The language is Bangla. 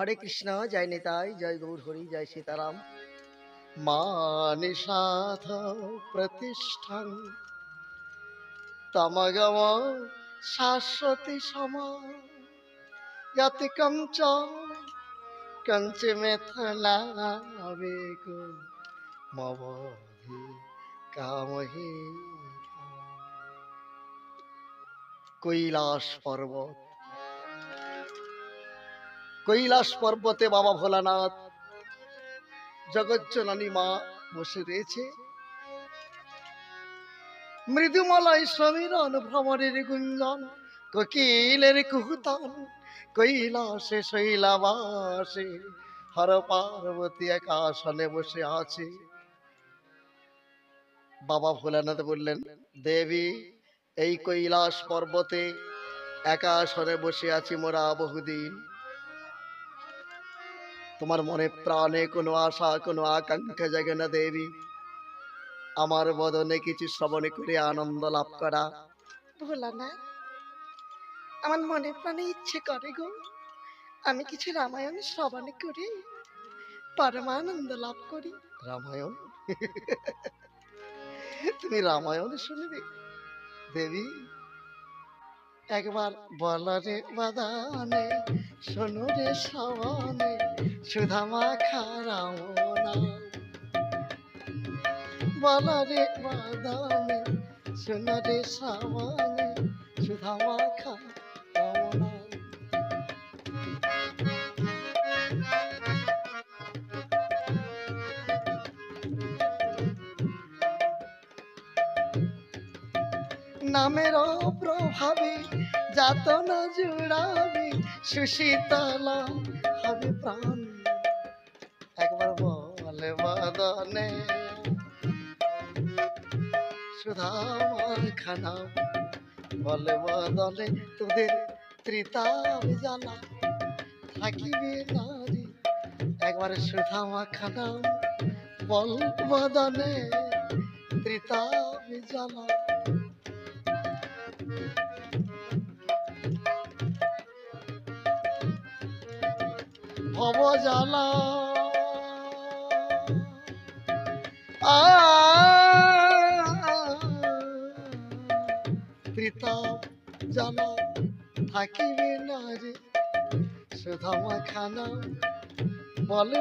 হরে কৃষ্ণ, জয় নিতাই, জয় গৌর হরি জয় সীতারাম। মানিসাধ প্রতিষ্ঠান, তমগম শাশ্বতী সমা। যতিকম কঞ্চে মেথলাবেগ মবধি কামহি কৈলাস পর্বত কৈলাস পর্বতে বাবা ভোলানাথ। জগজ্জননী মা বসে রয়েছে। মৃদুমলয় সমীরণ ভ্রমণের গুঞ্জন কোকিলের কুহুতান, কৈলাসে শৈলাবাসে, হর পার্বতী এক আসনে বসে আছে। বাবা ভোলানাথ বললেন, দেবী, এই কৈলাস পর্বতে একা বসে আছি মোরা বহুদিন। তোমার মনে প্রাণে কোনো আশা কোনো আকাঙ্ক্ষা জাগে না দেবী। আমার বদনে কিছু শ্রবণে করে আনন্দ লাভ করা। ভোলানাথ আমার মনে প্রাণে ইচ্ছে করে গো। আমি কিছু রামায়ণ শ্রবণ করে পরমানন্দ লাভ করি। রামায়ণ? তুমি রামায়ণ শুনবে? দেবী একবার বলরে বাদানে শোনো রে সবনে সুধামা খারামনা বলরে বাদানে শোনো রে সবনে সুধামা খারামনা নামের প্রভাবে যাত না জুড়াবে সুশীতলা, হবে প্রাণ। একবার বলে বদনে সুধামার খানা বলে বদলে তোদের ত্রিতাব জ্বালা থাকিবে নারী, একবার সুধামা খানা বল বদনে ত্রিতাব জ্বালা ভব জ্বালা প্রীতম জানা থাকিবে না রে সুধামা খানা বলে